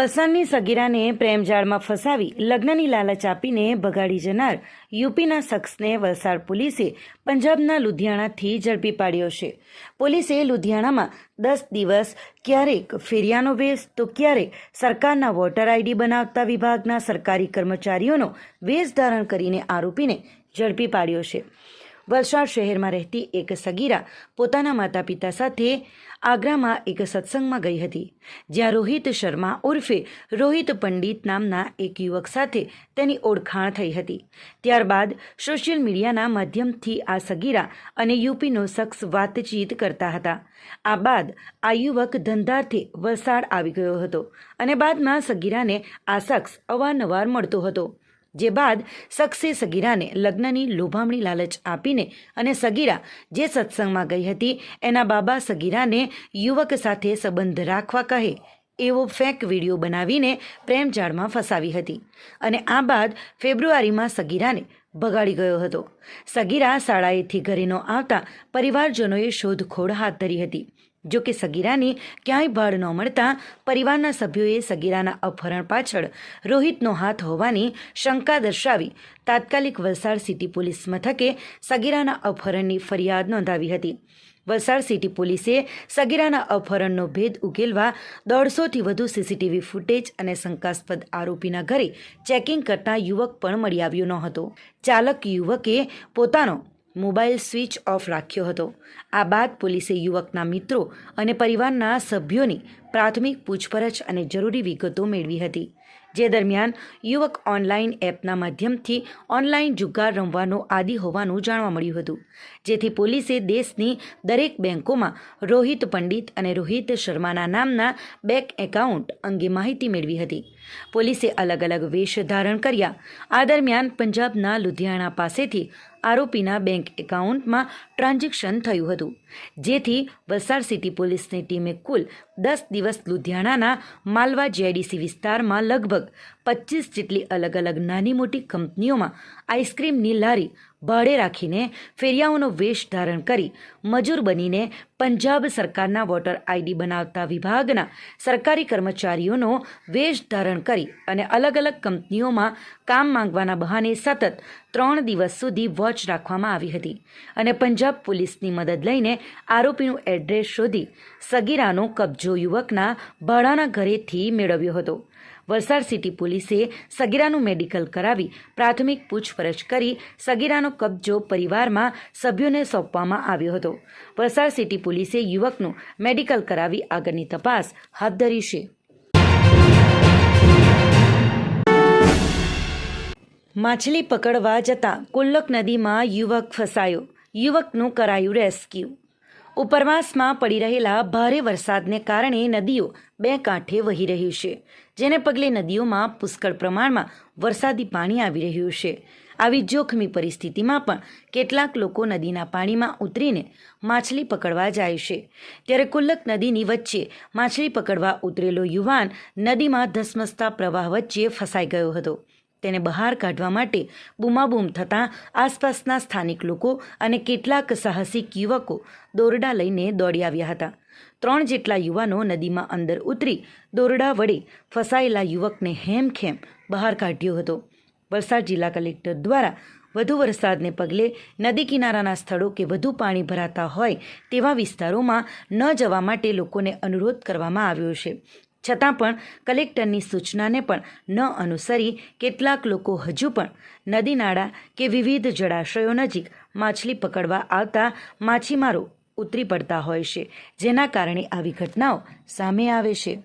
વલસાડની સગીરાને પ્રેમજાળમાં ફસાવી, લગ્નની લાલચ આપીને ભગાડી જનાર યુપીના શખ્સને વલસાડ પોલીસે પંજાબના લુધિયાણાથી ઝડપી પાડ્યો છે. પોલીસે લુધિયાણામાં દસ દિવસ, ક્યારેક ફેરિયાનો વેશ, તો ક્યારેક સરકારના વોટર આઈડી બનાવતા વિભાગના સરકારી કર્મચારીઓનો વેશ ધારણ કરીને આરોપીને ઝડપી પાડ્યો છે. વલસાડ શહેરમાં રહેતી એક સગીરા પોતાના માતા પિતા સાથે આગ્રામાં એક સત્સંગમાં ગઈ હતી, જ્યાં રોહિત શર્મા ઉર્ફે રોહિત પંડિત નામના એક યુવક સાથે તેની ઓળખાણ થઈ હતી. ત્યારબાદ સોશિયલ મીડિયાના માધ્યમથી આ સગીરા અને યુપીનો શખ્સ વાતચીત કરતા હતા. આ બાદ આ યુવક ધંધાર્થે વલસાડ આવી ગયો હતો અને બાદમાં સગીરાને આ શખ્સ અવારનવાર મળતો હતો. જે બાદ શખ્સે સગીરાને લગ્નની લોભામણી લાલચ આપીને અને સગીરા જે સત્સંગમાં ગઈ હતી, એના બાબા સગીરાને યુવક સાથે સંબંધ રાખવા કહે એવો ફેક વીડિયો બનાવીને પ્રેમજાળમાં ફસાવી હતી અને આ બાદ ફેબ્રુઆરીમાં સગીરાને ભગાડી ગયો હતો. સગીરા શાળાએથી ઘરે ન આવતા પરિવારજનોએ શોધખોળ હાથ ધરી હતી. જો કે સગીરાની ક્યાંય ભાડ ન મળતા પરિવારના સભ્યોએ સગીરાના અપહરણ પાછળ રોહિતનો હાથ હોવાની શંકા દર્શાવી તાત્કાલિક વલસાડ સિટી પોલીસ મથકે સગીરાના અપહરણની ફરિયાદ નોંધાવી હતી. વલસાડ સિટી પોલીસે સગીરાના અપહરણનો ભેદ ઉકેલવા દોઢસોથી વધુ સીસીટીવી ફૂટેજ અને શંકાસ્પદ આરોપીના ઘરે ચેકિંગ કરતા યુવક પણ મળી આવ્યો ન હતો. ચાલક યુવકે પોતાનો મોબાઈલ સ્વિચ ઓફ રાખ્યો હતો. આ બાદ પોલીસે યુવકના મિત્રો અને પરિવારના સભ્યોની પ્રાથમિક પૂછપરછ અને જરૂરી વિગતો મેળવી હતી. જે દરમિયાન યુવક ઓનલાઈન એપના માધ્યમથી ઓનલાઈન જુગાર રમવાનો આદિ હોવાનું જાણવા મળ્યું હતું. જેથી પોલીસે દેશની દરેક બેંકોમાં રોહિત પંડિત અને રોહિત શર્માના નામના બેંક એકાઉન્ટ અંગે માહિતી મેળવી હતી. પોલીસે અલગ અલગ વેશ ધારણ કર્યા. આ દરમિયાન પંજાબના લુધિયાણા પાસેથી આરોપીના બેંક એકાઉન્ટમાં ટ્રાન્ઝેક્શન થયું હતું. જેથી વલસાડ સિટી પોલીસની ટીમે કુલ દસ દિવસ લુધિયાણાના માલવા જેડીસી વિસ્તારમાં લગભગ પચીસ જેટલી અલગ અલગ નાની મોટી કંપનીઓમાં આઈસ્ક્રીમની લારી ભાડે રાખીને ફેરિયાઓનો વેશ ધારણ કરી મજૂર બનીને પંજાબ સરકારના વોટર આઈડી બનાવતા વિભાગના સરકારી કર્મચારીઓનો વેશ ધારણ કરી અને અલગ અલગ કંપનીઓમાં કામ માંગવાના બહાને સતત ત્રણ દિવસ સુધી વોચ રાખવામાં આવી હતી અને પંજાબ પોલીસની મદદ લઈને આરોપીનું એડ્રેસ શોધી સગીરાનો કબજો યુવકના ભાડાના ઘરેથી મેળવ્યો હતો. વલસાડ સિટી પોલીસે સગીરાનું મેડિકલ કરાવી પ્રાથમિક પૂછપરછ કરી સગીરાનો કબજો પરિવારમાં સભ્યોને સોંપવામાં આવ્યો હતો. વલસાડ સિટી પોલીસે યુવકનું મેડિકલ કરાવી આગળની તપાસ હાથ ધરી છે. માછલી પકડવા જતા કુલ્લક નદીમાં યુવક ફસાયો. યુવકનું કરાયું રેસ્ક્યુ. ઉપરવાસમાં પડી રહેલા ભારે વરસાદને કારણે નદીઓ બે કાંઠે વહી રહ્યું છે, જેને પગલે નદીઓમાં પુષ્કળ પ્રમાણમાં વરસાદી પાણી આવી રહ્યું છે. આવી જોખમી પરિસ્થિતિમાં પણ કેટલાક લોકો નદીના પાણીમાં ઉતરીને માછલી પકડવા જાય છે. ત્યારે કુલ્લક નદીની વચ્ચે માછલી પકડવા ઉતરેલો યુવાન નદીમાં ધસમસતા પ્રવાહ વચ્ચે ફસાઈ ગયો હતો. તેને બહાર કાઢવા માટે બૂમાબૂમ થતાં આસપાસના સ્થાનિક લોકો અને કેટલાક સાહસિક યુવકો દોરડા લઈને દોડી આવ્યા હતા. ત્રણ જેટલા યુવાનો નદીમાં અંદર ઉતરી દોરડા વડે ફસાયેલા યુવકને હેમખેમ બહાર કાઢ્યો હતો. વલસાડ જિલ્લા કલેક્ટર દ્વારા વધુ વરસાદને પગલે નદી કિનારાના સ્થળો કે વધુ પાણી ભરાતા હોય તેવા વિસ્તારોમાં ન જવા માટે લોકોને અનુરોધ કરવામાં આવ્યો છે. છતાં પણ કલેક્ટરની સૂચનાને પણ ન અનુસરી કેટલાક લોકો હજુ પણ નદી નાળા કે વિવિધ જળાશયો નજીક માછલી પકડવા આવતા માછીમારો ઉતરી પડતા હોય છે, જેના કારણે આવી ઘટનાઓ સામે આવે છે.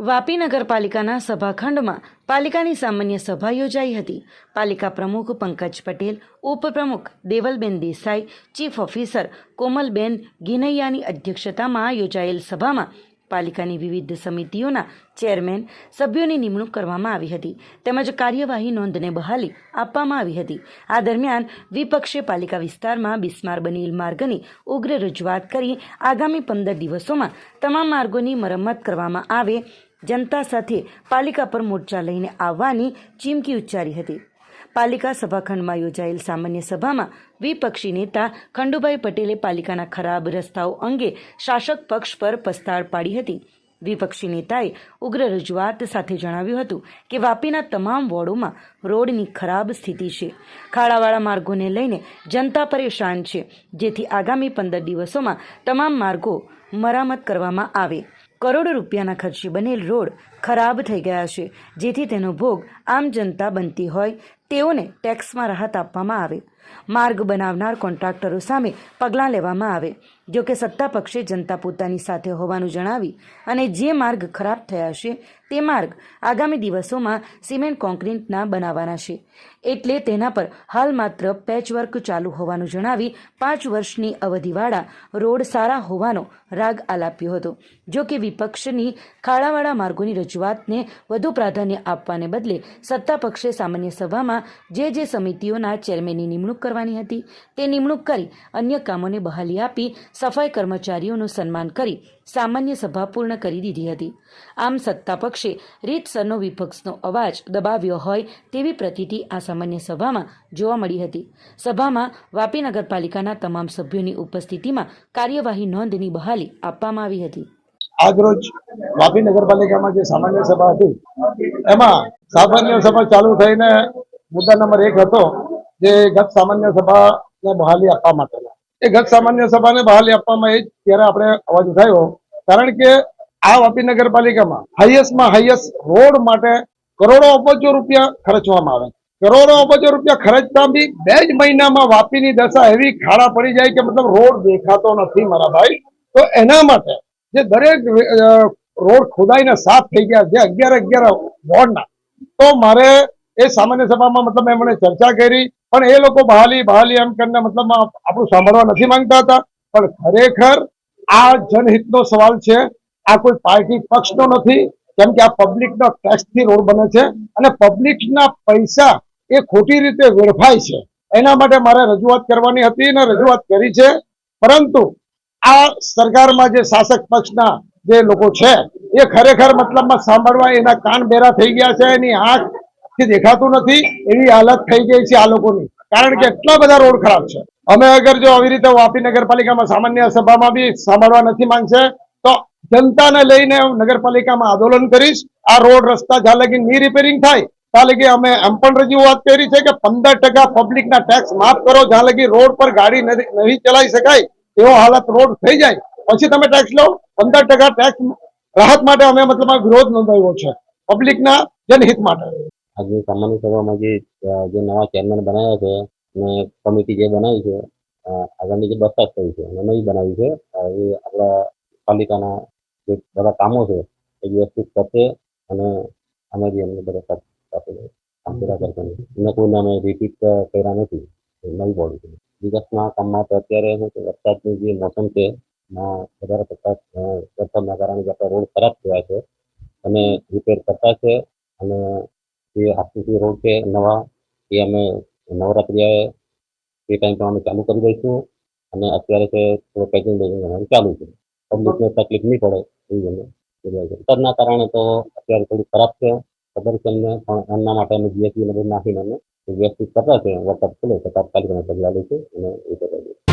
વાપી નગરપાલિકાના સભાખંડમાં પાલિકાની સામાન્ય સભા યોજાઈ હતી. પાલિકા પ્રમુખ પંકજ પટેલ ઉપપ્રમુખ દેવલબેન દેસાઈ, ચીફ ઓફિસર કોમલબેન ગિનૈયાની અધ્યક્ષતામાં યોજાયેલ સભામાં પાલિકાની વિવિધ સમિતિઓના ચેરમેન સભ્યોની નિમણૂક કરવામાં આવી હતી. તેમજ કાર્યવાહી નોંધને બહાલી આપવામાં આવી હતી. આ દરમિયાન વિપક્ષે પાલિકા વિસ્તારમાં બિસ્માર બનેલ માર્ગની ઉગ્ર રજૂઆત કરી આગામી પંદર દિવસોમાં તમામ માર્ગોની મરમ્મત કરવામાં આવે. જનતા સાથે પાલિકા પર મોરચા લઈને આવવાની ચીમકી ઉચ્ચારી હતી. પાલિકા સભાખંડમાં યોજાયેલ સામાન્ય સભામાં વિપક્ષી નેતા ખંડુભાઈ પટેલે પાલિકાના ખરાબ રસ્તાઓ અંગે શાસક પક્ષ પર પસ્તાળ પાડી હતી. વિપક્ષી નેતાએ ઉગ્ર રજૂઆત સાથે જણાવ્યું હતું કે વાપીના તમામ વોર્ડોમાં રોડની ખરાબ સ્થિતિ છે. ખાડાવાળા માર્ગોને લઈને જનતા પરેશાન છે, જેથી આગામી પંદર દિવસોમાં તમામ માર્ગો મરામત કરવામાં આવે. કરોડો રૂપિયાના ખર્ચે બનેલ રોડ ખરાબ થઈ ગયા છે, જેથી તેનો ભોગ આમ જનતા બનતી હોય તેઓને ટેક્સમાં રાહત આપવામાં આવે. માર્ગ બનાવનાર કોન્ટ્રાક્ટરો સામે પગલાં લેવામાં આવે. જો કે સત્તા પક્ષે જનતા પોતાની સાથે હોવાનું જણાવી અને જે માર્ગ ખરાબ થયા છે તે માર્ગ આગામી દિવસોમાં સિમેન્ટ કોન્ક્રીટના બનાવવાના છે. એટલે તેના પર હાલ માત્ર પેચવર્ક ચાલુ હોવાનું જણાવી પાંચ વર્ષની અવધિવાળા રોડ સારા હોવાનો રાગ આલાપ્યો હતો. જો કે વિપક્ષની ખાડાવાળા માર્ગોની રજૂઆતને વધુ પ્રાધાન્ય આપવાને બદલે સત્તા પક્ષે સામાન્ય સભામાં જે જે સમિતિઓના ચેરમેનની નિમણૂક કરવાની હતી. તે નિમણૂક કરી અન્ય કામોને બહાલી આપી સફાઈ કર્મચારીઓનું સન્માન કરી સામાન્ય સભા પૂર્ણ કરી દીધી હતી. આમ સત્તા પક્ષે રીતસરનો વિપક્ષનો અવાજ દબાવ્યો હોય તેવી પ્રતીતિ આ સામાન્ય સભામાં જોવા મળી હતી. સભામાં વાપી નગરપાલિકાના તમામ સભ્યોની ઉપસ્થિતિમાં કાર્યવાહી નોંધની બહાલી આપવામાં આવી હતી. આજરોજ વાપી નગરપાલિકામાં જે સામાન્ય સભા હતી, એમાં સામાન્ય સભા ચાલુ થઈને મુદ્દા નંબર એક હતો જે ગત સામાન્ય સભાને બહાલી આપવા માટેના. એ ગત સામાન્ય સભાને બહાલી આપવામાં એ ત્યારે આપણે અવાજ ઉઠાવ્યો. કારણ કે આ વાપી નગરપાલિકામાં હાઈએસ્ટમાં હાઈએસ્ટ રોડ માટે કરોડો અબજો રૂપિયા ખર્ચવામાં આવે. કરોડો અબજો રૂપિયા ખર્ચતા બી બે જ મહિનામાં વાપીની દશા એવી ખાડા પડી જાય કે મતલબ રોડ દેખાતો નથી મારા ભાઈ. તો એના માટે જે દરેક રોડ ખોદાઈને સાફ થઈ ગયા જે અગિયાર અગિયાર વોર્ડના, તો મારે એ સામાન્ય સભામાં મતલબ એમણે ચર્ચા કરી. પણ એ લોકો બહાલી બહાલી એમ કરીને મતલબ આપણું સાંભળવા નથી માંગતા હતા. પણ ખરેખર આ જનહિતનો સવાલ છે. આ કોઈ પાર્ટી પક્ષનો નથી. કેમ કે આ પબ્લિકના ટેક્સથી રોડ બને છે અને પબ્લિકના પૈસા એ ખોટી રીતે વેડફાય છે. એના માટે મારે રજૂઆત કરવાની હતી અને રજૂઆત કરી છે. પરંતુ આ સરકારમાં જે શાસક પક્ષના જે લોકો છે, એ ખરેખર મતલબમાં સાંભળવા એના કાન બેરા થઈ ગયા છે. એની આંખ થી દેખાતું નથી, એવી હાલત થઈ ગઈ છે આ લોકોની. કારણ કે એટલા બધા રોડ ખરાબ છે. અમે અગર જો આવી રીતે વાપી નગરપાલિકામાં સામાન્ય સભામાં બી સાંભળવા નથી માંગશે, તો જનતાને લઈને હું નગરપાલિકામાં આંદોલન કરીશ. આ રોડ રસ્તા જ્યાં લગી ની રિપેરિંગ થાય, ત્યાં લગી અમે એમ પણ રજૂઆત કરી છે કે પંદર ટકા પબ્લિકના ટેક્સ માફ કરો, જ્યાં લગી રોડ પર ગાડી નહીં ચલાવી શકાય, એવો હાલત રોડ થઈ જાય. પછી તમે ટેક્સ લો, પંદર ટકા ટેક્સ રાહત માટે અમે મતલબ વિરોધ નોંધાવ્યો છે પબ્લિકના જનહિત માટે. આજે સામાન્ય સભામાં જે જે નવા ચેરમેન બનાવ્યા છે અને કમિટી જે બનાવી છે આગળની જે બરખાસ્ત થઈ છે અને નવી બનાવી છે એ આપણા પાલિકાના જે બધા કામો છે, એ વ્યવસ્થિત કરશે અને અમે બી એમને બધા સાથે કામ અમે. રિપીટ કર્યા નથી. નવી બોડી છે. કામમાં તો અત્યારે શું વરસાદની જે મોસમ છે, એમાં વધારે પડતા વરસાદના કારણે જે રોડ ખરાબ થયા છે, અને રિપેર કરતા છે, અને જે આરસીસી રોડ છે, નવા, એ અમે નવરાત્રિ આવે એ ટાઈમ પર અમે ચાલુ કરી દઈશું. અને અત્યારે છે, થોડો પેકિંગ બેકિંગ અમારું ચાલુ છે. પબ્લિકને તકલીફ નહીં પડે એવી અમે વરસાદના કારણે તો અત્યારે થોડું ખરાબ છે. ખબર છે અમને, પણ એમના માટે અમે જીએસટી બધું નાખીને અમે વ્યવસ્થિત કરતા છે. વરસાદ ખુલે તો તાત્કાલિક અમે પગલાં લઈશું અને એ કરી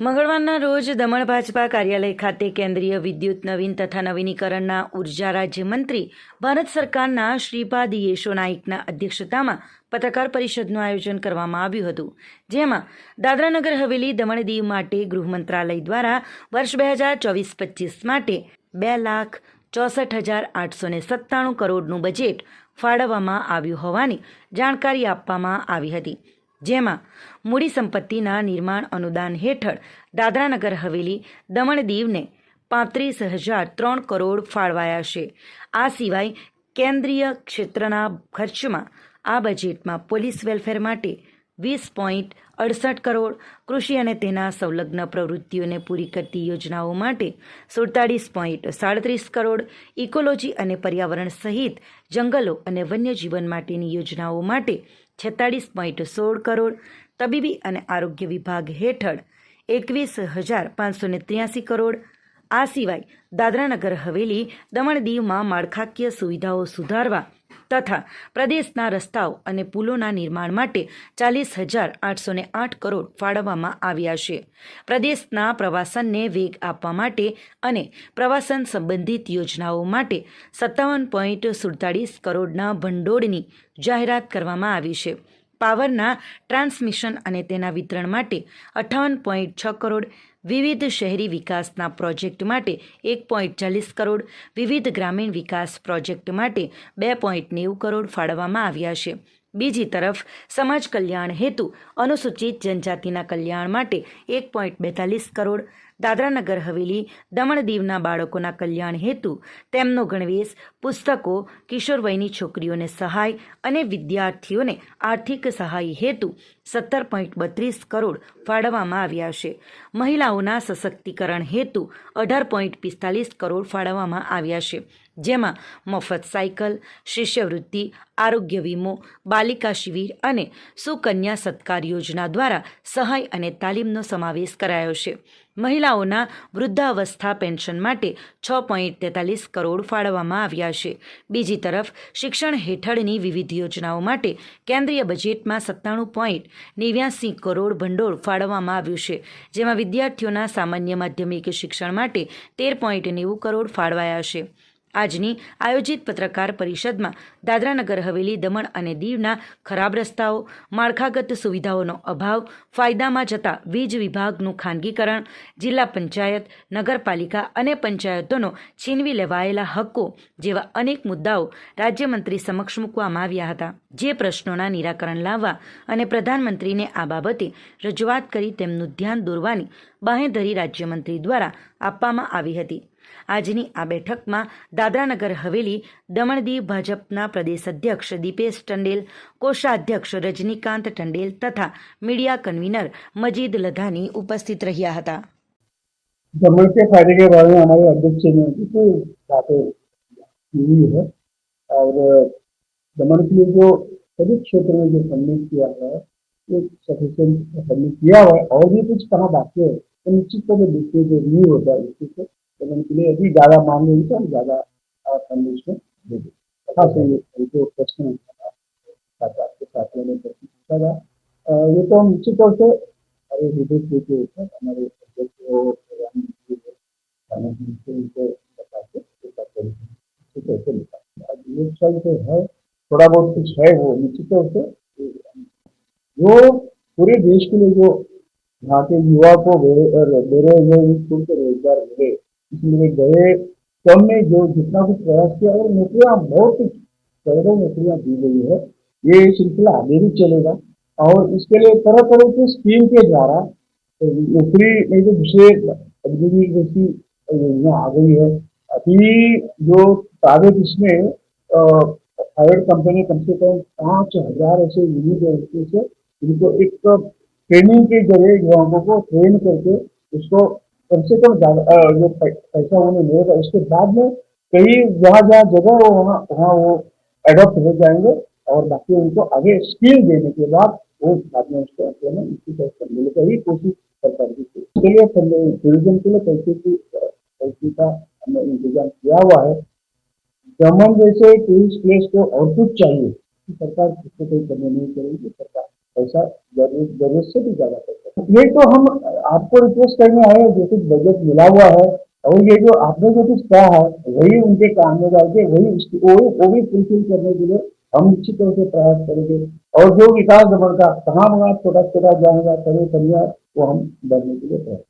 મંગળવારના રોજ દમણ ભાજપા કાર્યાલય ખાતે કેન્દ્રીય વિદ્યુત નવીન તથા નવીનીકરણના ઊર્જા રાજ્યમંત્રી ભારત સરકારના શ્રીપાદ યેશો નાઇકના અધ્યક્ષતામાં પત્રકાર પરિષદનું આયોજન કરવામાં આવ્યું હતું. જેમાં દાદરાનગર હવેલી દમણ દીવ માટે ગૃહ મંત્રાલય દ્વારા વર્ષ બે હજાર ચોવીસ પચીસ માટે બે લાખ ચોસઠ હજાર આઠસો ને સત્તાણું કરોડનું બજેટ ફાળવવામાં આવ્યું હોવાની જાણકારી આપવામાં આવી હતી. જેમાં મૂડી સંપત્તિના નિર્માણ અનુદાન હેઠળ દાદરાનગર હવેલી દમણ દીવને પાંત્રીસ હજાર ત્રણ કરોડ ફાળવાયા છે. આ સિવાય કેન્દ્રીય ક્ષેત્રના ખર્ચમાં આ બજેટમાં પોલીસ વેલફેર માટે વીસ પોઈન્ટ અડસઠ કરોડ, કૃષિ અને તેના સંલગ્ન પ્રવૃત્તિઓને પૂરી કરતી યોજનાઓ માટે સુડતાળીસ પોઈન્ટ સાડત્રીસ કરોડ, ઇકોલોજી અને પર્યાવરણ સહિત જંગલો અને વન્યજીવન માટેની યોજનાઓ માટે છેતાળીસ પોઈન્ટ સોળ કરોડ, તબીબી અને આરોગ્ય વિભાગ હેઠળ એકવીસ હજાર પાંચસો ને ત્ર્યાસી કરોડ. આ સિવાય દાદરાનગર હવેલી દમણ દીવમાં માળખાકીય સુવિધાઓ સુધારવા તથા પ્રદેશના રસ્તાઓ અને પુલોના નિર્માણ માટે ચાલીસ હજાર આઠસો આઠ કરોડ ફાળવવામાં આવ્યા છે. પ્રદેશના પ્રવાસનને વેગ આપવા માટે અને પ્રવાસન સંબંધિત યોજનાઓ માટે સત્તાવન પોઈન્ટ સુડતાળીસ કરોડના ભંડોળની જાહેરાત કરવામાં આવી છે. પાવરના ટ્રાન્સમિશન અને તેના વિતરણ માટે અઠ્ઠાવન પોઈન્ટ છ કરોડ, વિવિધ શહેરી વિકાસના પ્રોજેક્ટ માટે એક પોઈન્ટ ચાલીસ કરોડ, વિવિધ ગ્રામીણ વિકાસ પ્રોજેક્ટ માટે બે પોઈન્ટ નેવું કરોડ ફાળવવામાં આવ્યા છે. બીજી તરફ, સમાજ કલ્યાણ હેતુ અનુસૂચિત જનજાતિના કલ્યાણ માટે એક પોઈન્ટ બેતાલીસ કરોડ દાદરાનગર હવેલી દમણ દીવના બાળકોના કલ્યાણ હેતુ, તેમનો ગણવેશ, પુસ્તકો, કિશોરવયની છોકરીઓને સહાય અને વિદ્યાર્થીઓને આર્થિક સહાય હેતુ સત્તર પોઈન્ટ બત્રીસ કરોડ ફાળવવામાં આવ્યા છે. મહિલાઓના સશક્તિકરણ હેતુ અઢાર પોઈન્ટ પિસ્તાલીસ કરોડ ફાળવવામાં આવ્યા છે. જેમાં મફત સાયકલ, શિષ્યવૃત્તિ, આરોગ્ય વીમો, બાલિકા શિબિર અને સુકન્યા સત્કાર યોજના દ્વારા સહાય અને તાલીમનો સમાવેશ કરાયો છે. મહિલાઓના વૃદ્ધાવસ્થા પેન્શન માટે છ પોઈન્ટ તેતાલીસ કરોડ ફાળવવામાં આવ્યા છે. બીજી તરફ, શિક્ષણ હેઠળની વિવિધ યોજનાઓ માટે કેન્દ્રીય બજેટમાં સત્તાણું પોઈન્ટ નેવ્યાસી કરોડ ભંડોળ ફાળવવામાં આવ્યું છે, જેમાં વિદ્યાર્થીઓના સામાન્ય માધ્યમિક શિક્ષણ માટે તેર પોઈન્ટ નેવું કરોડ ફાળવાયા છે. આજની આયોજિત પત્રકાર પરિષદમાં દાદરાનગર હવેલી દમણ અને દીવના ખરાબ રસ્તાઓ, માળખાગત સુવિધાઓનો અભાવ, ફાયદામાં જતા વીજ વિભાગનું ખાનગીકરણ, જિલ્લા પંચાયત, નગરપાલિકા અને પંચાયતોનો છીનવી લેવાયેલા હક્કો જેવા અનેક મુદ્દાઓ રાજ્યમંત્રી સમક્ષ મૂકવામાં આવ્યા હતા. જે પ્રશ્નોના નિરાકરણ લાવવા અને પ્રધાનમંત્રીને આ બાબતે રજૂઆત કરી તેમનું ધ્યાન દોરવાની બાહેધરી રાજ્યમંત્રી દ્વારા આપવામાં આવી હતી. આજની આ બેઠકમાં દાદરાનગર હવેલી દમણ દીવ ભાજપના પ્રદેશ અધ્યક્ષ દીપેશ ટંડેલ કોષાધ્યક્ષ રજનીકાંત ટંડેલ તથા મીડિયા કન્વીનર મજીદ લધાની ઉપસ્થિત રહ્યા હતા दमन के फायदे के बारे में हमारे अध्यक्ष ने भी बातें की हुई है और दमन के लिए जो सभी क्षेत्र में जो फंडिंग किया है वो सफिशियंट फंडिंग किया हुआ है और भी कुछ कहाँ बाकी है तो निश्चित तौर पर देखिए जो नहीं होता है इसी से दमन के लिए अभी ज्यादा मांग होगी तो हम ज्यादा फंड उसमें दे देंगे हाँ से ये ये जो प्रश्न है साथ आपके साथ मैंने प्रश्न पूछा था अ, ये तो हम निश्चित तौर से हमारे विदेश के ऊपर हमारे अध्यक्ष हो प्रधानमंत्री हो फाइनेंस मिनिस्टर उनको बता के एक बार करेंगे कि कैसे निकालें अब ये सब जो है थोड़ा बहुत कुछ है वो निश्चित तौर से जो पूरे देश के लिए जो यहाँ के युवा को बे- बेरोजगारी छूट के रोजगार मिले इसलिए गए कम में जो जितना कुछ प्रयास किया और नौकरियाँ बहुत करोड़ों नौकरियाँ दी गई है। ये सिलसिला आगे भी चलेगा। और इसके लिए तरह तरह की स्कीम के द्वारा नौकरी में जो अग्निवीर जैसी योजना आ गई है। अभी जो प्राइवेट इसमें प्राइवेट कंपनी कम से कम पाँच हज़ार ऐसे यूनिट है से, इनको एक ट्रेनिंग के ज़रिए युवाओं को ट्रेन करके उसको कम से कम जो पैसा उन्हें मिलेगा उसके बाद में कई जहाँ जहाँ जगह हो, वहाँ वहाँ वो एडॉप्ट हो जाएँगे और बाकी उनको आगे स्किल देने के बाद वो बाद में उसको एम्प्लॉयमेंट इसी तरह से मिलेगा ही कोशिश सरकार की। इसके लिए टूरिज़्म के लिए पैसे की पैसे का हमने इंतज़ाम किया हुआ है दमन जैसे टूरिस्ट प्लेस को और कुछ चाहिए सरकार इससे कोई कमी नहीं करेगी, सरकार पैसा ज़रूरत से भी ज़्यादा पैसा। ये तो हम आपको रिक्वेस्ट करने आए हैं, जो कुछ बजट मिला हुआ है, और ये जो आपने जो कुछ कहा है, वही उनके काम में जाके वही उसकी वो वो भी फुलफिल करने के लिए हम निश्चित तौर से प्रयास करेंगे। और जो विकास दमन का कहाँ वहाँ छोटा छोटा जाएगा करे करिए वो हम बढ़ने के लिए प्रयास